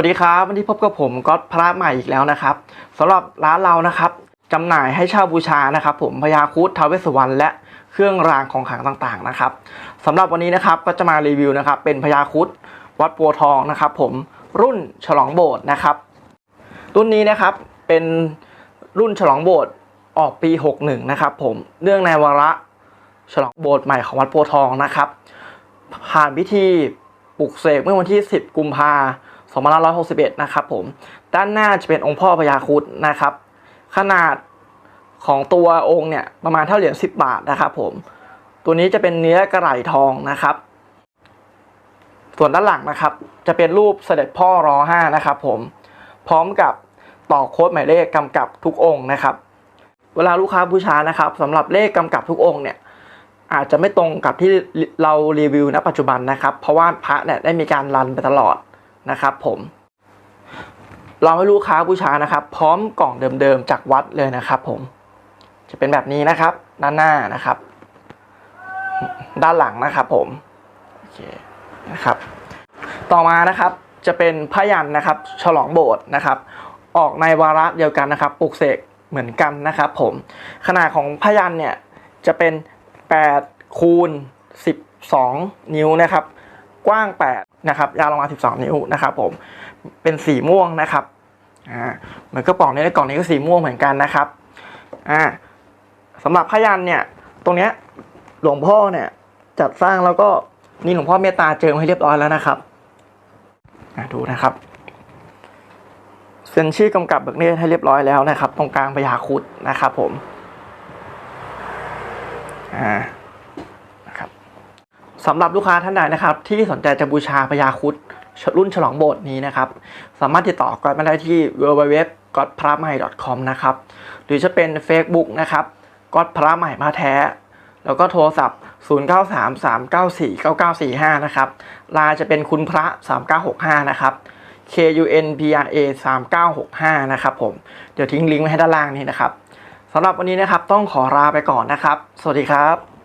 วัสดีครับ วันนี้พบกับผมก็พระใหม่อีกแล้วนะครับสำหรับร้านเรานะครับจำหน่ายให้เช่าบูชานะครับ ผมพญาครุฑท้าวเวสสุวรรณและเครื่องรางของขลังต่างๆนะครับสำหรับวันนี้นะครับก็จะมารีวิวนะครับเป็นพญาครุฑวัดปัวทองนะครับ ผมรุ่นฉลองโบสถ์นะครับ รุ่นนี้นะครับเป็นรุ่นฉลองโบสถ์ออกปี 61 นะครับ ผมเนื่องในวาระฉลองโบสถ์ใหม่ของวัดปัวทองนะครับ ผ่านพิธีปลุกเสกเมื่อวันที่ 10 กุมภา 2561 นะครับผม ด้านหน้าจะเป็นองค์พ่อพญาครุฑนะครับ ขนาดของตัวองค์เนี่ยประมาณเท่าเหรียญ10 บาทนะครับผม ตัวนี้จะเป็นเนื้อกระไหล่ทองนะครับ ส่วนด้านหลังนะครับ จะเป็นรูปเสด็จพ่อรอห้านะครับผม พร้อมกับต่อโค้ดหมายเลขกำกับทุกองค์นะครับ เวลาลูกค้าบูชานะครับสำหรับเลขกำกับทุกองค์เนี่ยอาจจะไม่ตรงกับที่เรารีวิวณปัจจุบันนะครับ เพราะว่าพระเนี่ยได้มีการรันไปตลอด นะครับผมเราให้ลูกค้าบูชานะครับ พร้อมกล่องเดิมๆจากวัดเลยนะครับผมจะเป็นแบบนี้นะครับ ด้านหน้านะครับ ด้านหลังนะครับผมโอเคนะครับ ต่อมานะครับจะเป็นพยันนะครับ ฉลองโบสถ์นะครับ ออกในวาระเดียวกันนะครับปลุกเสกเหมือนกันนะครับผมขนาดของพยันเนี่ยจะเป็น 8 คูณ 12 นิ้วนะครับ กว้าง8 นะครับยาวลงมา 12 นิ้วนะครับผมเป็นสีม่วงนะครับอ่าเหมือนกระป๋องนี้ในกล่องนี้ก็สีม่วงเหมือนกันนะครับอ่าสำหรับพยันเนี่ยตรงเนี้ยหลวงพ่อเนี่ยจัดสร้างแล้วก็นี่หลวงพ่อเมตตาเจิมให้เรียบร้อยแล้วนะครับอ่าดูนะครับเซ็นชื่อกำกับเบิกเนตให้เรียบร้อยแล้วนะครับ ตรงกลางพญาคุดนะครับผมอ่า สำหรับลูกค้าท่านใดนะครับ ที่สนใจจะบูชาพญาครุดรุ่นฉลองโบสถ์นี้นะครับ สามารถติดต่อก่อนมาได้ที่ www g o d p r a m a i com นะครับ หรือจะเป็น Facebook นะครับก็พระใหม่มาแท้ แล้วก็โทรศัพท์ 0933949945 นะครับลน์จะเป็นคุณพระ 3965 นะครับ K U N P R A 3965 นะครับผม เดี๋ยวทิ้งลิงก์ไว้ให้ด้านล่างนี้นะครับสำหรับวันนี้นะครับต้องขอลาไปก่อนนะครับ สวัสดีครับ